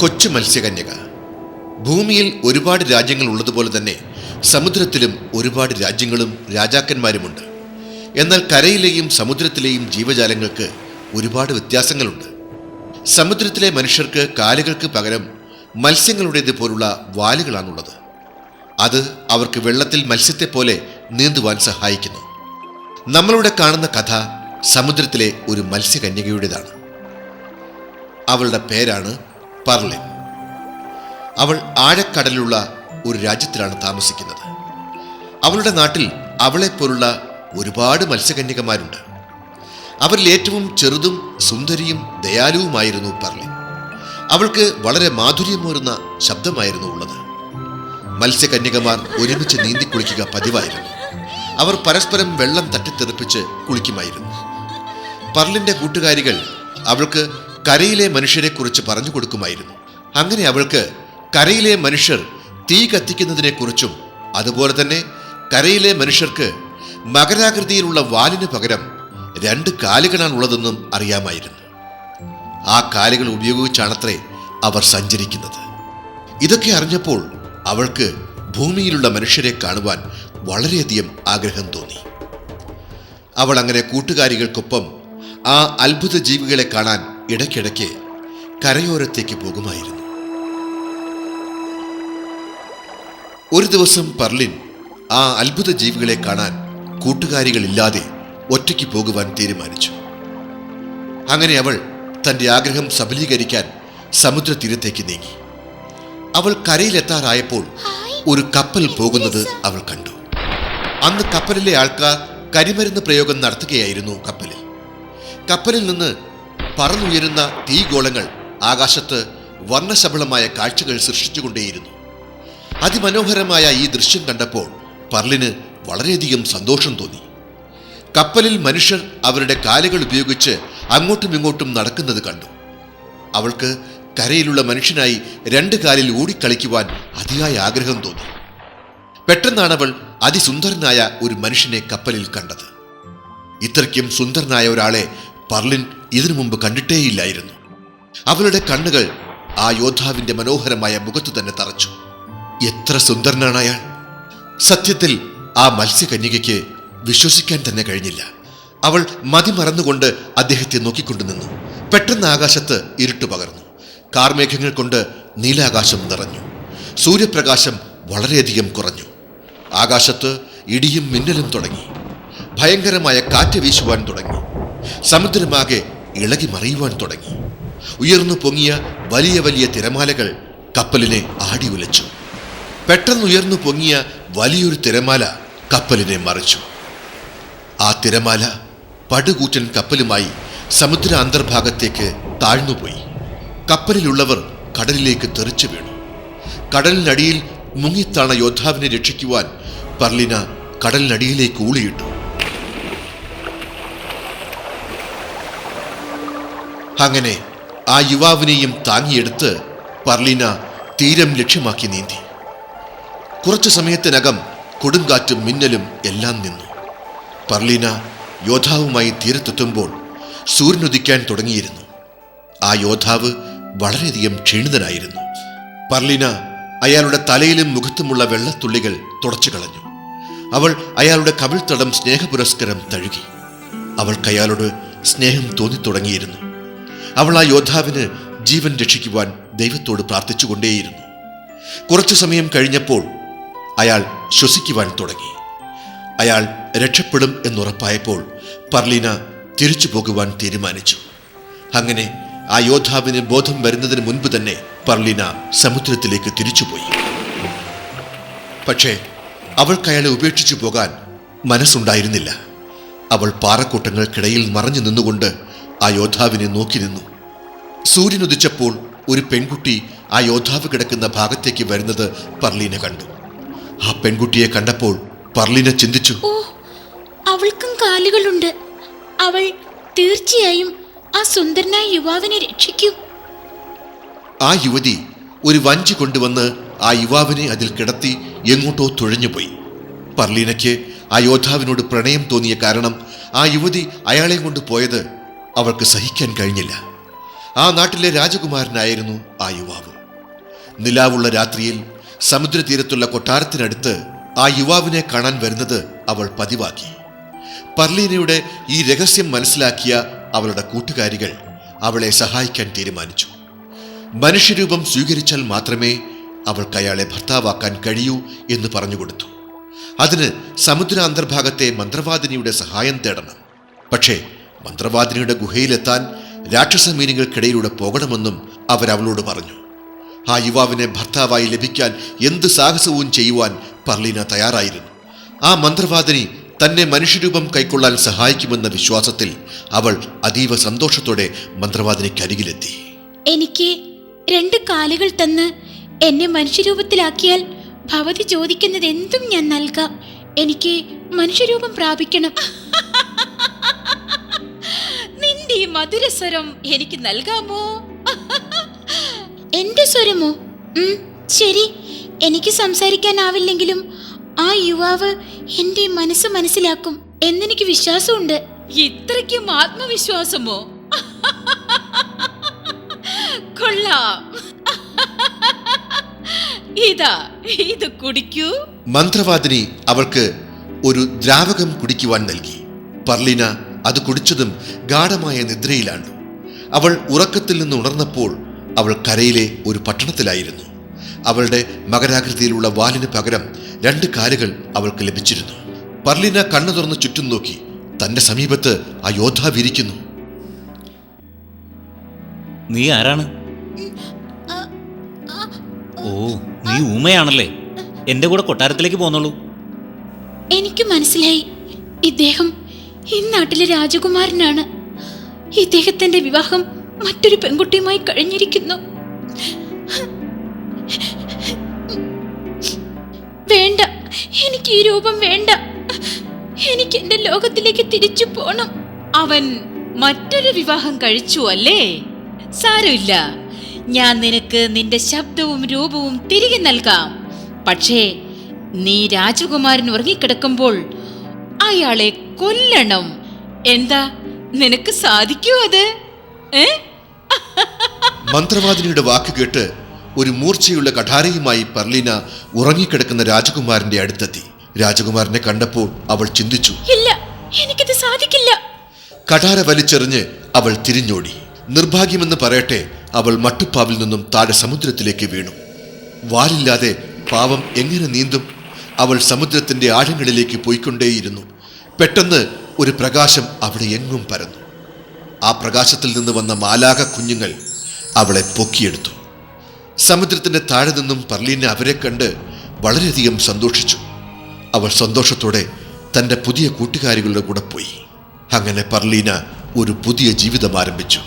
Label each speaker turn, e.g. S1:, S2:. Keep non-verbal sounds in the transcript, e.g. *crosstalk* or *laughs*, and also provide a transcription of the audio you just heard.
S1: കൊച്ചു മത്സ്യകന്യക. ഭൂമിയിൽ ഒരുപാട് രാജ്യങ്ങൾ ഉള്ളതുപോലെ തന്നെ സമുദ്രത്തിലും ഒരുപാട് രാജ്യങ്ങളും രാജാക്കന്മാരുമുണ്ട്. എന്നാൽ കരയിലെയും സമുദ്രത്തിലെയും ജീവജാലങ്ങൾക്ക് ഒരുപാട് വ്യത്യാസങ്ങളുണ്ട്. സമുദ്രത്തിലെ മനുഷ്യർക്ക് കാലുകൾക്ക് പകരം മത്സ്യങ്ങളുടേത് പോലുള്ള വാലുകളാണുള്ളത്. അത് അവർക്ക് വെള്ളത്തിൽ മത്സ്യത്തെ പോലെ നീന്തുവാൻ സഹായിക്കുന്നു. നമ്മളിവിടെ കാണുന്ന കഥ സമുദ്രത്തിലെ ഒരു മത്സ്യകന്യകയുടേതാണ്. അവളുടെ പേരാണ് പർലിൻ അവൾ ആഴക്കടലിലുള്ള ഒരു രാജ്യത്തിലാണ് താമസിക്കുന്നത്. അവളുടെ നാട്ടിൽ അവളെപ്പോലുള്ള ഒരുപാട് മത്സ്യകന്യകമാരുണ്ട്. അവരിൽ ഏറ്റവും ചെറുതും സുന്ദരിയും ദയാലുവുമായിരുന്നു പർലിൻ അവൾക്ക് വളരെ മാധുര്യമൂറുന്ന ശബ്ദമായിരുന്നു ഉള്ളത്. മത്സ്യകന്യകമാർ ഒരുമിച്ച് നീന്തി കുളിക്കുക പതിവായിരുന്നു. അവർ പരസ്പരം വെള്ളം തട്ടിത്തെറിപ്പിച്ച് കുളിക്കുമായിരുന്നു. പർലിന്റെ കൂട്ടുകാരികൾ അവൾക്ക് കരയിലെ മനുഷ്യരെക്കുറിച്ച് പറഞ്ഞു കൊടുക്കുമായിരുന്നു. അങ്ങനെ അവൾക്ക് കരയിലെ മനുഷ്യർ തീ കത്തിക്കുന്നതിനെക്കുറിച്ചും അതുപോലെ തന്നെ കരയിലെ മനുഷ്യർക്ക് മകരാകൃതിയിലുള്ള വാലിന് പകരം രണ്ട് കാലുകളാണുള്ളതെന്നും അറിയാമായിരുന്നു. ആ കാലുകൾ ഉപയോഗിച്ചാണത്രേ അവർ സഞ്ചരിക്കുന്നത്. ഇതൊക്കെ അറിഞ്ഞപ്പോൾ അവൾക്ക് ഭൂമിയിലുള്ള മനുഷ്യരെ കാണുവാൻ വളരെയധികം ആഗ്രഹം തോന്നി. അവൾ അങ്ങനെ കൂട്ടുകാരികൾക്കൊപ്പം ആ അത്ഭുത ജീവികളെ കാണാൻ ഇടയ്ക്കിടയ്ക്ക് കരയോരത്തേക്ക് പോകുമായിരുന്നു. ഒരു ദിവസം പർലിൻ ആ അത്ഭുത ജീവികളെ കാണാൻ കൂട്ടുകാരികളില്ലാതെ ഒറ്റയ്ക്ക് പോകുവാൻ തീരുമാനിച്ചു. അങ്ങനെ അവൾ തന്റെ ആഗ്രഹം സബലീകരിക്കാൻ സമുദ്രതീരത്തേക്ക് നീങ്ങി. അവൾ കരയിലെത്താറായപ്പോൾ ഒരു കപ്പൽ പോകുന്നത് അവൾ കണ്ടു. അന്ന് കപ്പലിലെ ആൾക്കാർ കരിമരുന്ന് പ്രയോഗം നടത്തുകയായിരുന്നു കപ്പലിൽ. കപ്പലിൽ നിന്ന് പറന്നുയരുന്ന തീഗോളങ്ങൾ ആകാശത്ത് വർണശബളമായ കാഴ്ചകൾ സൃഷ്ടിച്ചുകൊണ്ടേയിരുന്നു. അതിമനോഹരമായ ഈ ദൃശ്യം കണ്ടപ്പോൾ പർലിന് വളരെയധികം സന്തോഷം തോന്നി. കപ്പലിൽ മനുഷ്യർ അവരുടെ കാലുകൾ ഉപയോഗിച്ച് അങ്ങോട്ടും ഇങ്ങോട്ടും നടക്കുന്നത് കണ്ടു. അവൾക്ക് കരയിലുള്ള മനുഷ്യനായി രണ്ട് കാലിൽ ഓടിക്കളിക്കുവാൻ അതിയായ ആഗ്രഹം തോന്നി. പെട്ടെന്നാണ് അവൾ അതിസുന്ദരനായ ഒരു മനുഷ്യനെ കപ്പലിൽ കണ്ടത്. ഇത്രയ്ക്കും സുന്ദരനായ ഒരാളെ പർലിൻ ഇതിനു മുമ്പ് കണ്ടിട്ടേയില്ലായിരുന്നു. അവളുടെ കണ്ണുകൾ ആ യോദ്ധാവിന്റെ മനോഹരമായ മുഖത്തു തന്നെ തറച്ചു. എത്ര സുന്ദരനാണ് അയാൾ. സത്യത്തിൽ ആ മത്സ്യകന്യകയ്ക്ക് വിശ്വസിക്കാൻ തന്നെ കഴിഞ്ഞില്ല. അവൾ മതിമറന്നുകൊണ്ട് അദ്ദേഹത്തെ നോക്കിക്കൊണ്ടു നിന്നു. പെട്ടെന്ന് ആകാശത്ത് ഇരുട്ട് പകർന്നു. കാർമേഘങ്ങൾ കൊണ്ട് നീലാകാശം നിറഞ്ഞു. സൂര്യപ്രകാശം വളരെയധികം കുറഞ്ഞു. ആകാശത്ത് ഇടിയും മിന്നലും തുടങ്ങി. ഭയങ്കരമായ കാറ്റ് വീശുവാൻ തുടങ്ങി. സമുദ്രമാകെ ഇളകി മറിയുവാൻ തുടങ്ങി. ഉയർന്നു പൊങ്ങിയ വലിയ വലിയ തിരമാലകൾ കപ്പലിനെ ആടി ഉലച്ചു. പെട്ടെന്ന് ഉയർന്നു പൊങ്ങിയ വലിയൊരു തിരമാല കപ്പലിനെ മറിച്ചു. ആ തിരമാല പടുകൂറ്റൻ കപ്പലുമായി സമുദ്ര അന്തർഭാഗത്തേക്ക് താഴ്ന്നുപോയി. കപ്പലിലുള്ളവർ കടലിലേക്ക് തെറിച്ചു വീണു. കടലിനടിയിൽ മുങ്ങിത്താണ യോദ്ധാവിനെ രക്ഷിക്കുവാൻ പർലിന കടലിനടിയിലേക്ക് ഊളിയിട്ടു. അങ്ങനെ ആ യുവാവിനെയും താങ്ങിയെടുത്ത് പർലീന തീരം ലക്ഷ്യമാക്കി നീന്തി. കുറച്ചു സമയത്തിനകം കൊടുങ്കാറ്റും മിന്നലും എല്ലാം നിന്നു. പർലീന യോദ്ധാവുമായി തീരത്തെത്തുമ്പോൾ സൂര്യനുദിക്കാൻ തുടങ്ങിയിരുന്നു. ആ യോദ്ധാവ് വളരെയധികം ക്ഷീണിതനായിരുന്നു. പർലീന അയാളുടെ തലയിലും മുഖത്തുമുള്ള വെള്ളത്തുള്ളികൾ തുടച്ചു കളഞ്ഞു. അവൾ അയാളുടെ കവിൾത്തടം സ്നേഹപുരസ്കരം തഴുകി. അവൾക്ക് അയാളോട് സ്നേഹം തോന്നിത്തുടങ്ങിയിരുന്നു. അവൾ ആ യോദ്ധാവിന് ജീവൻ രക്ഷിക്കുവാൻ ദൈവത്തോട് പ്രാർത്ഥിച്ചുകൊണ്ടേയിരുന്നു. കുറച്ചു സമയം കഴിഞ്ഞപ്പോൾ അയാൾ ശ്വസിക്കുവാൻ തുടങ്ങി. അയാൾ രക്ഷപ്പെടും എന്നുറപ്പായപ്പോൾ പർലീന തിരിച്ചു പോകുവാൻ തീരുമാനിച്ചു. അങ്ങനെ ആ യോദ്ധാവിന് ബോധം വരുന്നതിന് മുൻപ് തന്നെ പർലീന സമുദ്രത്തിലേക്ക് തിരിച്ചുപോയി. പക്ഷേ അവൾക്ക് അയാളെ ഉപേക്ഷിച്ചു പോകാൻ മനസ്സുണ്ടായിരുന്നില്ല. അവൾ പാറക്കൂട്ടങ്ങൾക്കിടയിൽ മറഞ്ഞു നിന്നുകൊണ്ട് ആ യോദ്ധാവിനെ നോക്കി നിന്നു. സൂര്യനുദിച്ചപ്പോൾ ഒരു പെൺകുട്ടി ആ യോദ്ധാവ് കിടക്കുന്ന ഭാഗത്തേക്ക് വരുന്നത് പർലീന കണ്ടു. ആ പെൺകുട്ടിയെ കണ്ടപ്പോൾ പർലീന ചിന്തിച്ചു.
S2: ഓ അവൾക്കും കാലുകളുണ്ട്. അവൾ തീർച്ചയായും ആ സുന്ദരനായ യുവാവിനെ രക്ഷിക്കും.
S1: ആ യുവതി ഒരു വഞ്ചി കൊണ്ടുവന്ന് ആ യുവാവിനെ അതിൽ കിടത്തി എങ്ങോട്ടോ തുഴഞ്ഞുപോയി. പർലീനയ്ക്ക് ആ യോദ്ധാവിനോട് പ്രണയം തോന്നിയ കാരണം ആ യുവതി അയാളെ കൊണ്ട് പോയത് അവൾക്ക് സഹിക്കാൻ കഴിഞ്ഞില്ല. ആ നാട്ടിലെ രാജകുമാരനായിരുന്നു ആ യുവാവ്. നിലാവുള്ള രാത്രിയിൽ സമുദ്രതീരത്തുള്ള കൊട്ടാരത്തിനടുത്ത് ആ യുവാവിനെ കാണാൻ വരുന്നത് അവൾ പതിവാക്കി. പർലീനയുടെ ഈ രഹസ്യം മനസ്സിലാക്കിയ അവളുടെ കൂട്ടുകാരികൾ അവളെ സഹായിക്കാൻ തീരുമാനിച്ചു. മനുഷ്യരൂപം സ്വീകരിച്ചാൽ മാത്രമേ അവൾക്ക് അയാളെ ഭർത്താവാക്കാൻ കഴിയൂ എന്ന് പറഞ്ഞുകൊടുത്തു അതിന് സമുദ്ര അന്തർഭാഗത്തെ മന്ത്രവാദിനിയുടെ സഹായം തേടണം. പക്ഷേ മന്ത്രവാദിനിയുടെ ഗുഹയിലെത്താൻ രാക്ഷസ മീനുകൾക്കിടയിലൂടെ പോകണമെന്നും അവരവളോട് പറഞ്ഞു. ആ യുവാവിനെ ഭർത്താവായി ലഭിക്കാൻ എന്ത് സാഹസവും ചെയ്യുവാൻ പർലീന തയ്യാറായിരുന്നു. ആ മന്ത്രവാദിനി തന്നെ മനുഷ്യരൂപം കൈക്കൊള്ളാൻ സഹായിക്കുമെന്ന വിശ്വാസത്തിൽ അവൾ അതീവ സന്തോഷത്തോടെ മന്ത്രവാദിനിക്കരികിലെത്തി
S2: എനിക്ക് രണ്ട് കാലുകൾ തന്ന് എന്നെ മനുഷ്യരൂപത്തിലാക്കിയാൽ ഭവതി ചോദിക്കുന്നത് എന്തും ഞാൻ നൽകാം. എനിക്ക് മനുഷ്യരൂപം പ്രാപിക്കണം. *laughs*
S3: മധുരസ്വരം എനിക്ക് നൽകാമോ?
S2: എന്റെ സ്വരമോ? ശരി. എനിക്ക് സംസാരിക്കാനാവില്ലെങ്കിലും ആ യുവാവ് എന്റെ മനസ്സ് മനസ്സിലാക്കും എന്നെനിക്ക് വിശ്വാസമുണ്ട്.
S3: ഇത്രയ്ക്കും ആത്മവിശ്വാസമോ? കൊള്ളാം. ഇതാ ഇത് കുടിക്കൂ.
S1: മന്ത്രവാദിനി അവൾക്ക് ഒരു ദ്രാവകം കുടിക്കുവാൻ നൽകി. പർലീന അത് കുടിച്ചതും ഗാഠമായ നിദ്രയിലാണ് അവൾ ഉറക്കത്തിൽ നിന്ന് ഉണർന്നപ്പോൾ അവൾ കരയിലെ ഒരു പട്ടണത്തിലായിരുന്നു. അവളുടെ മകരാകൃതിയിലുള്ള വാലിന് പകരം രണ്ട് കാലുകൾ അവൾക്ക് ലഭിച്ചിരുന്നു. പർലിന കണ്ണു തുറന്ന് ചുറ്റും നോക്കി തന്റെ സമീപത്ത് ആ യോദ്ധാവിരിക്കുന്നു
S4: നീ ആരാണ്? ഓ നീ ഊമയാണല്ലേ. എന്റെ കൂടെ കൊട്ടാരത്തിലേക്ക് പോന്നോളൂ.
S2: എനിക്ക് മനസ്സിലായി. ഇദ്ദേഹം ഈ നാട്ടിലെ രാജകുമാരനാണ്. ഇദ്ദേഹത്തിന്റെ വിവാഹം മറ്റൊരു പെൺകുട്ടിയുമായി കഴിഞ്ഞിരിക്കുന്നു. വേണ്ട എനിക്ക് ഈ രൂപം വേണ്ട. എനിക്ക് എന്റെ ലോകത്തിലേക്ക് തിരിച്ചു പോണം.
S3: അവൻ മറ്റൊരു വിവാഹം കഴിച്ചു അല്ലേ? സാരമില്ല. ഞാൻ നിനക്ക് നിന്റെ ശബ്ദവും രൂപവും തിരികെ നൽകാം. പക്ഷേ നീ രാജകുമാരൻ ഉറങ്ങിക്കിടക്കുമ്പോൾ അയാളെ കൊല്ലണം. എന്താ നിനക്ക് സാധിക്കൂ അത്?
S1: മന്ത്രവാദിനിയുടെ വാക്ക് കേട്ട് ഒരു മൂർച്ചയുള്ള കഠാരയുമായി പർലീന ഉറങ്ങിക്കിടക്കുന്ന രാജകുമാരന്റെ അടുത്തെത്തി. രാജകുമാരനെ കണ്ടപ്പോൾ അവൾ ചിന്തിച്ചു.
S2: ഇല്ല എനിക്കിത് സാധിക്കില്ല.
S1: കഠാര വലിച്ചെറിഞ്ഞ് അവൾ തിരിഞ്ഞോടി. നിർഭാഗ്യമെന്ന് പറയട്ടെ അവൾ മട്ടുപ്പാവിൽ നിന്നും താഴെ സമുദ്രത്തിലേക്ക് വീണു. വാലില്ലാതെ പാവം എങ്ങനെ നീന്തും? അവൾ സമുദ്രത്തിന്റെ ആഴങ്ങളിലേക്ക് പോയിക്കൊണ്ടേയിരുന്നു. പെട്ടെന്ന് ഒരു പ്രകാശം അവിടെ എങ്ങും പരന്നു. ആ പ്രകാശത്തിൽ നിന്ന് വന്ന മാലാക കുഞ്ഞുങ്ങൾ അവളെ പൊക്കിയെടുത്തു. സമുദ്രത്തിന്റെ താഴെ നിന്നും പർലീന അവരെ കണ്ട് വളരെയധികം സന്തോഷിച്ചു. അവൾ സന്തോഷത്തോടെ തന്റെ പുതിയ കൂട്ടുകാരികളുടെ കൂടെ പോയി. അങ്ങനെ പർലീന ഒരു പുതിയ ജീവിതം ആരംഭിച്ചു.